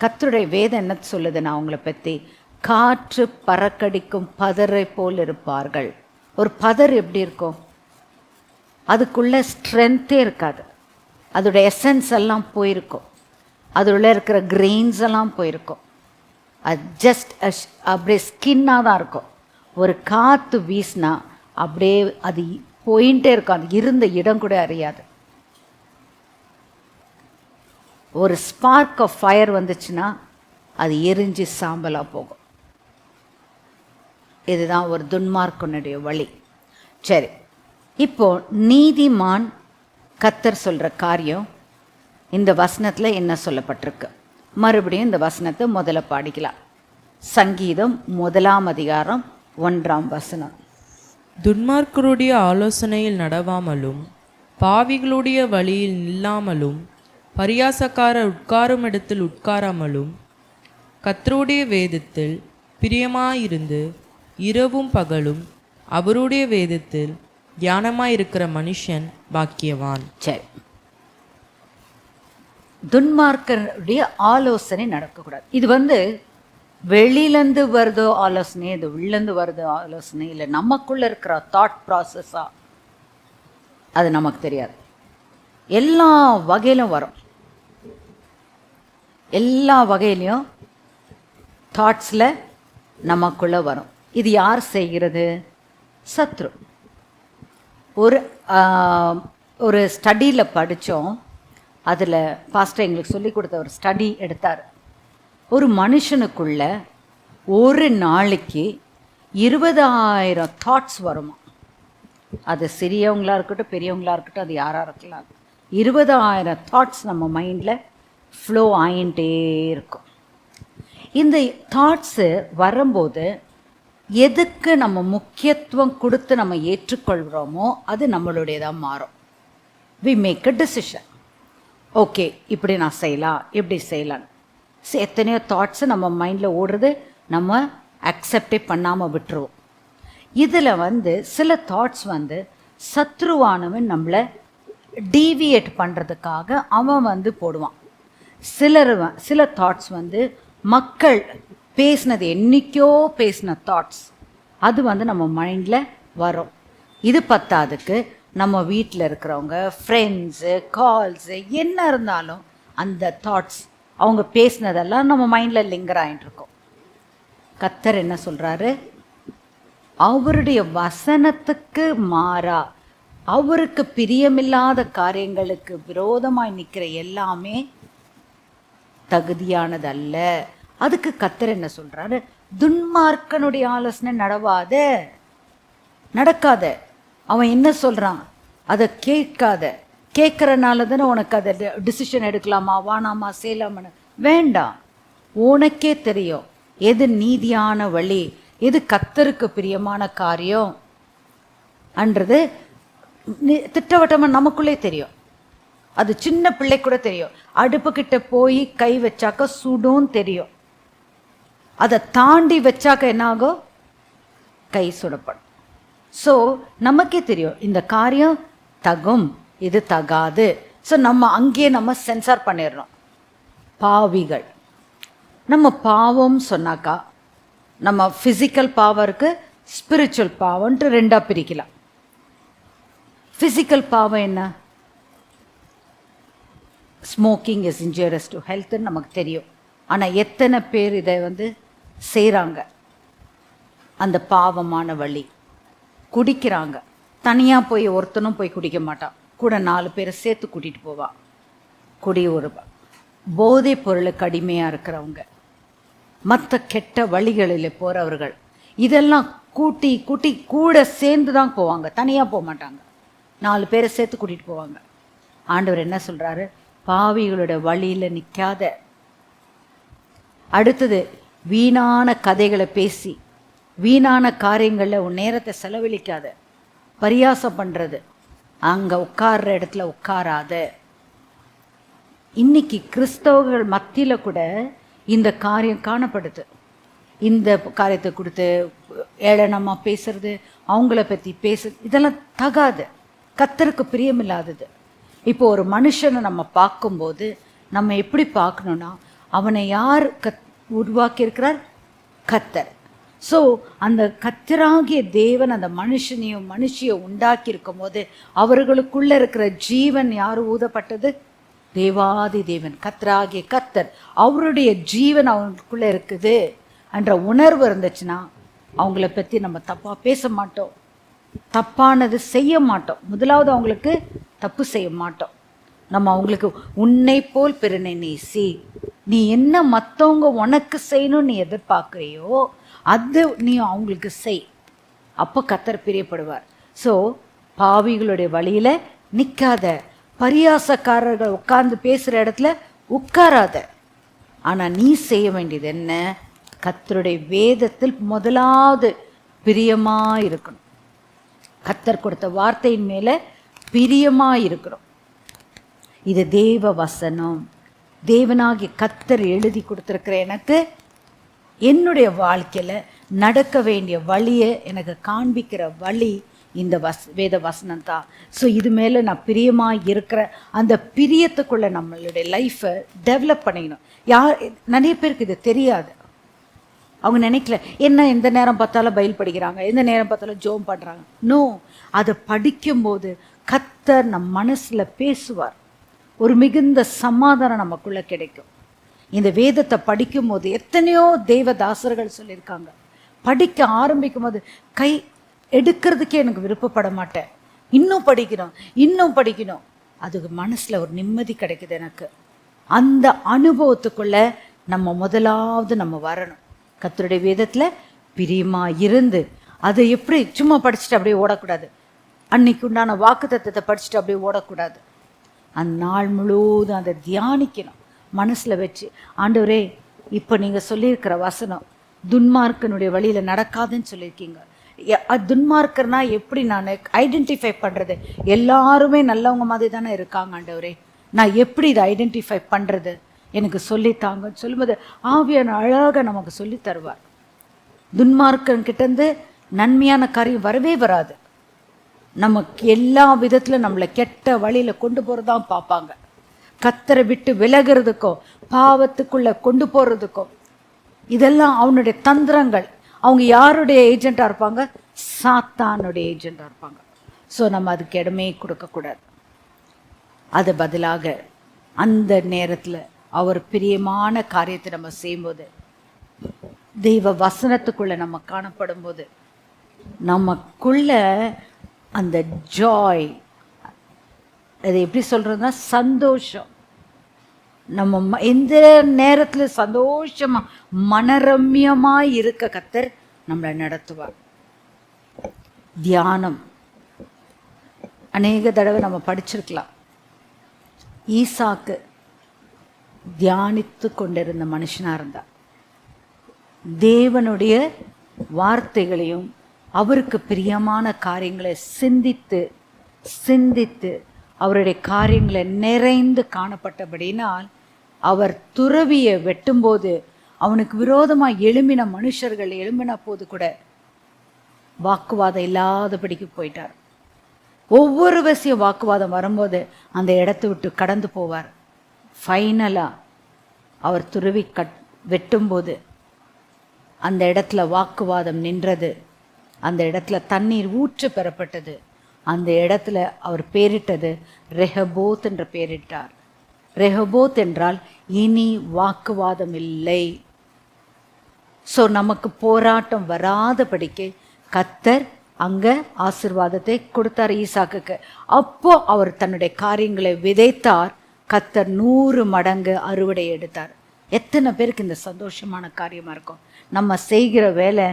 கத்துடைய வேதம் என்ன சொல்லுது? நான் உங்களை பற்றி காற்று பறக்கடிக்கும் பதரை போல் இருப்பார்கள். ஒரு பதர் எப்படி இருக்கும்? அதுக்குள்ள ஸ்ட்ரென்த்தே இருக்காது. அதோட எசன்ஸ் எல்லாம் போயிருக்கும். அதுள்ள இருக்கிற கிரெயின்ஸ் எல்லாம் போயிருக்கும். அது ஜஸ்ட் அப்படியே ஸ்கின்னாக தான் இருக்கும். ஒரு காற்று வீசினா அப்படியே அது போயின்ட்டே இருக்கும். அது இருந்த இடம் கூட அறியாது. ஒரு ஸ்பார்க் ஆஃப் ஃபயர் வந்துச்சுன்னா அது எரிஞ்சு சாம்பலாக போகும். இதுதான் ஒரு துன்மார்க்கனுடைய வழி. சரி இப்போ நீதிமான் கத்தர் சொல்கிற காரியம் இந்த வசனத்தில் என்ன சொல்லப்பட்டிருக்கு? மறுபடியும் இந்த வசனத்தை முதல்ல பாடிக்கலாம். சங்கீதம் முதலாம் அதிகாரம் ஒன்றாம் வசனம். துன்மார்க்கருடைய ஆலோசனையில் நடவாமலும் பாவிகளுடைய வழியில் நில்லாமலும் பரியாசக்காரர் உட்காரும் இடத்தில் உட்காராமலும் கத்தருடைய வேதத்தில் பிரியமாயிருந்து இரவும் பகலும் அவருடைய வேதத்தில் தியானமாயிருக்கிற மனுஷன் பாக்கியவான். சரி. துன்மார்க்கனுடைய ஆலோசனை நடக்கக்கூடாது. இது வந்து வெளியிலேருந்து வருதோ ஆலோசனை இது உள்ளேருந்து வருதோ ஆலோசனை இல்லை நமக்குள்ளே இருக்கிற தாட் ப்ராசஸ்ஸாக அது நமக்கு தெரியாது. எல்லா வகையிலும் வரும். எல்லா வகையிலையும் தாட்ஸில் நமக்குள்ளே வரும். இது யார் செய்கிறது? சத்ரு. ஒரு ஒரு ஸ்டடியில் படித்தோம் அதில் பாஸ்டர் எங்களுக்கு சொல்லி கொடுத்த ஒரு ஸ்டடி எடுத்தார். ஒரு மனுஷனுக்குள்ள ஒரு நாளைக்கு இருபதாயிரம் தாட்ஸ் வருமா? அது சிறியவங்களாக இருக்கட்டும் பெரியவங்களா இருக்கட்டும் அது யாராக இருக்கலாம். இருபதாயிரம் தாட்ஸ் நம்ம மைண்டில் ஃப்ளோ ஆகிட்டே இருக்கும். இந்த தாட்ஸு வரும்போது எதுக்கு நம்ம முக்கியத்துவம் கொடுத்து நம்ம ஏற்றுக்கொள்கிறோமோ அது நம்மளுடையதாக மாறும். We make a decision okay இப்படி நான் செய்யலாம் இப்படி செய்யலான்னு சரி, எத்தனையோ தாட்ஸு நம்ம மைண்டில் ஓடுறது நம்ம அக்செப்டே பண்ணாமல் விட்டுருவோம். இதில் வந்து சில தாட்ஸ் வந்து சத்ருவானவன் நம்மளை டீவியேட் பண்ணுறதுக்காக அவன் வந்து போடுவான். சிலர் வ- சில தாட்ஸ் வந்து மக்கள் பேசினது என்னைக்கோ பேசின தாட்ஸ் அது வந்து நம்ம மைண்டில் வரும். இது பத்தாதுக்கு நம்ம வீட்டில் இருக்கிறவங்க ஃப்ரெண்ட்ஸு கால்ஸு என்ன இருந்தாலும் அந்த தாட்ஸ் அவங்க பேசினதெல்லாம் நம்ம மைண்டில் லிங்கர் ஆகிட்டுருக்கோம் கத்தர் என்ன சொல்கிறாரு அவருடைய வசனத்துக்கு மாறா. அவருக்கு பிரியமில்லாத காரியங்களுக்கு விரோதமாய் நிற்கிற எல்லாமே தகுதியானதல்ல. அதுக்கு கத்தர் என்ன சொல்றாரு? துன்மார்க்கனுடைய ஆலோசனை நடவாத. நடக்காத. அவன் என்ன சொல்றான்? அதை கேட்காத. கேட்கறனால தானே உனக்கு அதை டிசிஷன் எடுக்கலாமா? வானாமா செய்யலாமான்னு. வேண்டாம். உனக்கே தெரியும். எது நீதியான வழி? எது கத்தருக்கு பிரியமான காரியம்? அன்றது திட்டவட்டமாக நமக்குள்ளே தெரியும். அது சின்ன பிள்ளை கூட தெரியும். அடுப்பு கிட்ட போய் கை வச்சாக்க சுடும் தெரியும். அதை தாண்டி வச்சாக்க என்ன ஆகும் கை சுடப்படும். ஸோ நமக்கே தெரியும். இந்த காரியம் தகும். இது தகாது. ஸோ நம்ம அங்கேயே நம்ம சென்சார் பண்ணிடுறோம் பாவிகள். நம்ம பாவம் சொன்னாக்கா நம்ம ஃபிசிக்கல் பாவம் ஸ்பிரிச்சுவல் பாவம்ன்ட்டு ரெண்டாக பிரிக்கலாம். ஃபிசிக்கல் பாவம் என்ன? ஸ்மோக்கிங் இஸ் இன்ஜூரியஸ் டு ஹெல்த்துன்னு நமக்கு தெரியும். ஆனால் எத்தனை பேர் இதை வந்து செய்கிறாங்க அந்த பாவமான வழி. குடிக்கிறாங்க. தனியாக போய் ஒருத்தனும் போய் குடிக்க மாட்டான். கூட நாலு பேரை சேர்த்து கூட்டிகிட்டு போவான் குடி ஒரு போதைப் பொருளுக்கு அடிமையாக இருக்கிறவங்க. மற்ற கெட்ட வழிகளில் போகிறவர்கள் இதெல்லாம் கூட்டி கூட்டி கூட சேர்ந்து தான் போவாங்க. தனியாக போக மாட்டாங்க. நாலு பேரை சேர்த்து கூட்டிகிட்டு போவாங்க. ஆண்டவர் என்ன சொல்கிறாரு பாவிகளோட வழியில் நிற்காத அடுத்தது வீணான கதைகளை பேசி வீணான காரியங்களில் உன் நேரத்தை செலவழிக்காத. பரியாசம் பண்ணுறது அங்கே உட்கார்ற இடத்துல உட்காராத. இன்னைக்கு கிறிஸ்தவர்கள் மத்தியில் கூட இந்த காரியம் காணப்படுது. இந்த காரியத்தை கொடுத்து ஏளனமாக பேசுறது அவங்கள பற்றி பேசு இதெல்லாம் தகாது. கத்தருக்கு பிரியமில்லாதது. இப்போ ஒரு மனுஷனை நம்ம பார்க்கும்போது நம்ம எப்படி பார்க்கணுன்னா அவனை யார் கத் உருவாக்கியிருக்கிறார்? கத்தர் ஸோ அந்த கத்தராகிய தேவன் அந்த மனுஷனையும் மனுஷியை உண்டாக்கி இருக்கும் போது இருக்கிற ஜீவன் யார் ஊதப்பட்டது? தேவாதி தேவன் கத்தராகிய கத்தர் அவருடைய ஜீவன் அவங்களுக்குள்ளே இருக்குது என்ற உணர்வு இருந்துச்சுன்னா அவங்கள பற்றி நம்ம தப்பாக பேச மாட்டோம். தப்பானது செய்ய மாட்டோம். முதலாவது அவங்களுக்கு தப்பு செய்ய மாட்டோம். நம்ம அவங்களுக்கு உன்னை போல் பிறனை நேசி நீ என்ன மற்றவங்க உனக்கு செய்யணும்னு நீ எதிர்பார்க்குறியோ அது நீ அவங்களுக்கு செய். அப்போ கத்தர் பிரியப்படுவார். ஸோ பாவிகளுடைய வழியில் நிற்காத பரியாசக்காரர்கள் உட்கார்ந்து பேசுகிற இடத்துல உட்காராத. ஆனால் நீ செய்ய வேண்டியது என்ன? கத்தருடைய வேதத்தில் முதலாவது பிரியமாக இருக்கணும். கத்தர் கொடுத்த வார்த்தையின் மேலே பிரியமாக இருக்கிறோம் இது தேவ வசனம். தேவனாகிய கத்தர் எழுதி கொடுத்துருக்கிற எனக்கு என்னுடைய வாழ்க்கையில் நடக்க வேண்டிய வழியை எனக்கு காண்பிக்கிற வழி இந்த வஸ் வேத வசனம் தான் ஸோ இது மேலே நான் பிரியமாக இருக்கிற அந்த பிரியத்துக்குள்ளே நம்மளுடைய லைஃப்பை டெவலப் பண்ணிக்கணும். யார் நிறைய பேருக்கு இது தெரியாது. அவங்க நினைக்கல என்ன எந்த நேரம் பார்த்தாலும் பயில் படிக்கிறாங்க எந்த நேரம் பார்த்தாலும் ஜோம் பண்ணுறாங்க நோ அதை படிக்கும்போது கத்தர் நம் மனசில் பேசுவார். ஒரு மிகுந்த சமாதானம் நமக்குள்ளே கிடைக்கும். இந்த வேதத்தை படிக்கும்போது எத்தனையோ தேவதாசர்கள் சொல்லியிருக்காங்க. படிக்க ஆரம்பிக்கும் போது கை எடுக்கிறதுக்கே எனக்கு விருப்பப்பட மாட்டேன். இன்னும் படிக்கணும் இன்னும் படிக்கணும். அதுக்கு மனசில் ஒரு நிம்மதி கிடைக்குது எனக்கு. அந்த அனுபவத்துக்குள்ளே நம்ம முதலாவது நம்ம வரணும். கத்தருடைய வேதத்தில் பிரியமாக இருந்து அதை எப்படி சும்மா படிச்சுட்டு அப்படியே ஓடக்கூடாது. அன்னைக்கு உண்டான வாக்கு தத்துவத்தை படிச்சுட்டு அப்படியே ஓடக்கூடாது. அந்த நாள் முழுவதும் அதை தியானிக்கணும். மனசில் வச்சு ஆண்டவரே இப்போ நீங்கள் சொல்லியிருக்கிற வசனம் துன்மார்க்கனுடைய வழியில் நடக்காதுன்னு சொல்லியிருக்கீங்க. துன்மார்க்கர்னா எப்படி நான் ஐடென்டிஃபை பண்ணுறது எல்லாருமே நல்லவங்க மாதிரி தானே இருக்காங்க ஆண்டவரே. நான் எப்படி இதை ஐடென்டிஃபை பண்ணுறது எனக்கு சொல்லித்தாங்கன்னு சொல்லும்போது ஆவியான அழகாக நமக்கு சொல்லி தருவார். துன்மார்க்கன்கிட்டேருந்து நன்மையான காரியம் வரவே வராது. நமக்கு எல்லா விதத்தில் நம்மளை கெட்ட வழியில் கொண்டு போகிறதான் பார்ப்பாங்க. கத்தரை விட்டு விலகிறதுக்கோ பாவத்துக்குள்ளே கொண்டு போகிறதுக்கோ இதெல்லாம் அவனுடைய தந்திரங்கள். அவங்க யாருடைய ஏஜெண்ட்டாக இருப்பாங்க? சாத்தானுடைய ஏஜெண்ட்டாக இருப்பாங்க. ஸோ நம்ம அதுக்கு இடமே கொடுக்கக்கூடாது. அது பதிலாக அந்த நேரத்தில் அவர் பிரியமான காரியத்தை நம்ம செய்யும்போது தெய்வ வசனத்துக்குள்ளே நம்ம காணப்படும் போது நமக்குள்ள அந்த ஜாய் அது எப்படி சொல்கிறதுன்னா சந்தோஷம். நம்ம ம- எந்த நேரத்தில் சந்தோஷமாக மனரம்யமாக இருக்க கத்தர் நம்மளை நடத்துவார். தியானம். அநேக தடவை நம்ம படிச்சிருக்கலாம். ஈசாக்கு தியானித்து கொண்டிருந்த மனுஷனாக இருந்தார். தேவனுடைய வார்த்தைகளையும் அவருக்கு பிரியமான காரியங்களை சிந்தித்து சிந்தித்து அவருடைய காரியங்களை நிறைந்து காணப்பட்டபடினால் அவர் துறவியை வெட்டும்போது அவனுக்கு விரோதமாக எழும்பின மனுஷர்கள் எழும்பின போது கூட வாக்குவாதம் இல்லாதபடிக்கு போயிட்டார். ஒவ்வொரு விஷயம் வாக்குவாதம் வரும்போது அந்த இடத்த விட்டு கடந்து போவார். ஃபைனலாக அவர் துருவி கட் வெட்டும்போது அந்த இடத்துல வாக்குவாதம் நின்றது. அந்த இடத்துல தண்ணீர் ஊற்று பெறப்பட்டது. அந்த இடத்துல அவர் பேரிட்டது ரெஹபோத் என்று பேரிட்டார். ரெஹபோத் என்றால் இனி வாக்குவாதம் இல்லை. ஸோ நமக்கு போராட்டம் வராதபடிக்கு கத்தர் அங்க ஆசிர்வாதத்தை கொடுத்தார் ஈசாக்குக்கு. அப்போ அவர் தன்னுடைய காரியங்களை விதைத்தார். கத்தர் நூறு மடங்கு அறுவடை எடுத்தார். எத்தனை பேருக்கு இந்த சந்தோஷமான காரியமாக இருக்கும்? நம்ம செய்கிற வேலை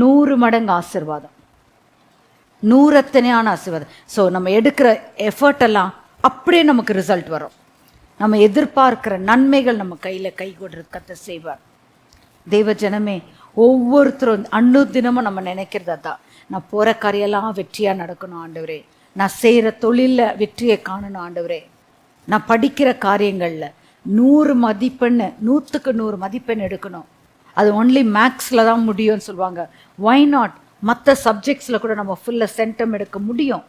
நூறு மடங்கு ஆசிர்வாதம். நூறத்தனையான ஆசிர்வாதம். ஸோ நம்ம எடுக்கிற எஃபர்ட் எல்லாம் அப்படியே நமக்கு ரிசல்ட் வரும். நம்ம எதிர்பார்க்கிற நன்மைகள் நம்ம கையில் கை கொடுறது கத்தை செய்வார். தெய்வ ஜனமே ஒவ்வொருத்தரும் அன்னு தினமும் நம்ம நினைக்கிறது தான் நான் போகிற காரியெல்லாம் வெற்றியாக நடக்கணும் ஆண்டவரே. நான் செய்கிற தொழிலில் வெற்றியை காணணும் ஆண்டவரே. நான் படிக்கிற காரியங்களில் நூறு மதிப்பெண் நூற்றுக்கு நூறு மதிப்பெண் எடுக்கணும். அது ஒன்லி மேக்ஸில் தான் முடியும்னு சொல்லுவாங்க. ஒய் நாட் மற்ற சப்ஜெக்ட்ஸில் கூட நம்ம ஃபுல்லாக சென்டம் எடுக்க முடியும்.